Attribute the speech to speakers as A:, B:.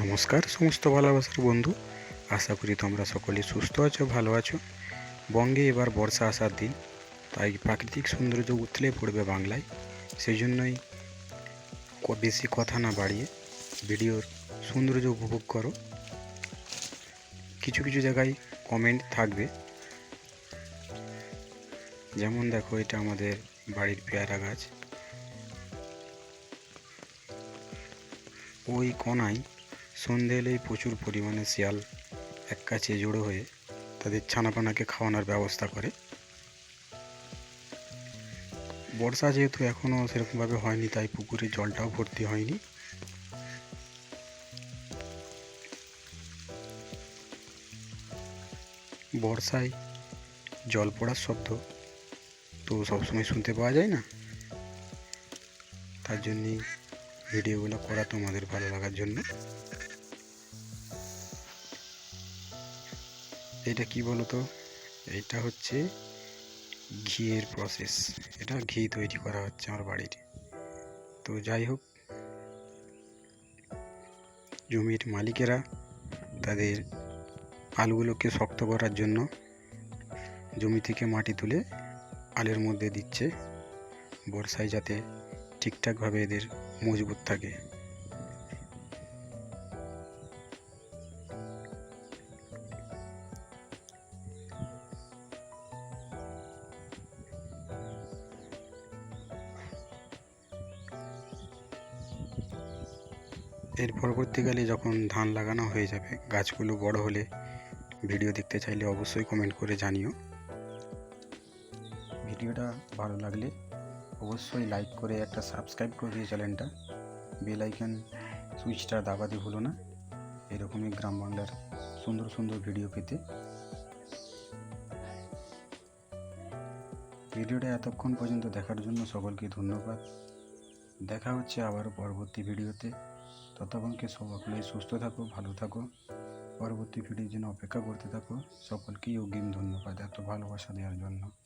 A: নমস্কার সমস্ত ভালোবাসার বন্ধু। আশা করি তোমরা সকলে সুস্থ আছো, ভালো আছো। বঙ্গে এবার বর্ষা আসার দিন, তাই প্রাকৃতিক সৌন্দর্য উথলে পড়বে বাংলায়। সেই জন্যই বেশি কথা না বাড়িয়ে ভিডিওর সৌন্দর্য উপভোগ করো। কিছু কিছু জায়গায় কমেন্ট থাকবে। যেমন দেখো, এটা আমাদের বাড়ির পেয়ারা গাছ। ওই কোনায় সন্ধে এলেই প্রচুর পরিমাণে শিয়াল এক কাছে জড়ো হয়ে তাদের ছানাপানাকে খাওয়ানোর ব্যবস্থা করে। বর্ষা যেহেতু এখনও সেরকমভাবে হয়নি, তাই পুকুরে জলটাও ভর্তি হয়নি। বর্ষায় জল পড়ার শব্দ তো সবসময় শুনতে পাওয়া যায় না? তার জন্যই ভিডিওগুলো করা তোমাদের ভালো লাগার জন্য। এটা কি বলতো? এটা হচ্ছে ঘিয়ের প্রসেস এটা ঘি তৈরি করা হচ্ছে আমার বাড়ির তো যাই হোক, জমির মালিকেরা তাদের আলুগুলোকে শক্ত করার জন্য জমি থেকে মাটি তুলে আলের মধ্যে দিচ্ছে। বর্ষায় যাতে ঠিকঠাকভাবে এদের মজবুত থাকে। এর পরবর্তীকালে যখন ধান লাগানো হয়ে যাবে, গাছগুলো বড় হলে ভিডিও দেখতে চাইলে অবশ্যই কমেন্ট করে জানিও। ভিডিওটা ভালো লাগলে অবশ্যই লাইক করে একটা সাবস্ক্রাইব করে দিয়ে চ্যানেলটা। বেল আইকন সুইচটা দাবাতে ভুলো না। এরকমই গ্রাম বাংলার সুন্দর সুন্দর ভিডিও পেতে। ভিডিওটা এতক্ষণ পর্যন্ত দেখার জন্য সকলকে ধন্যবাদ। দেখা হচ্ছে আবারও পরবর্তী ভিডিওতে ততক্ষণকে সকলেই সুস্থ থাকো, ভালো থাকো। পরবর্তী ভিডিওর জন্য অপেক্ষা করতে থাকো। সকলকেই অগ্রিম ধন্যবাদ, এত ভালোবাসা দেওয়ার জন্য।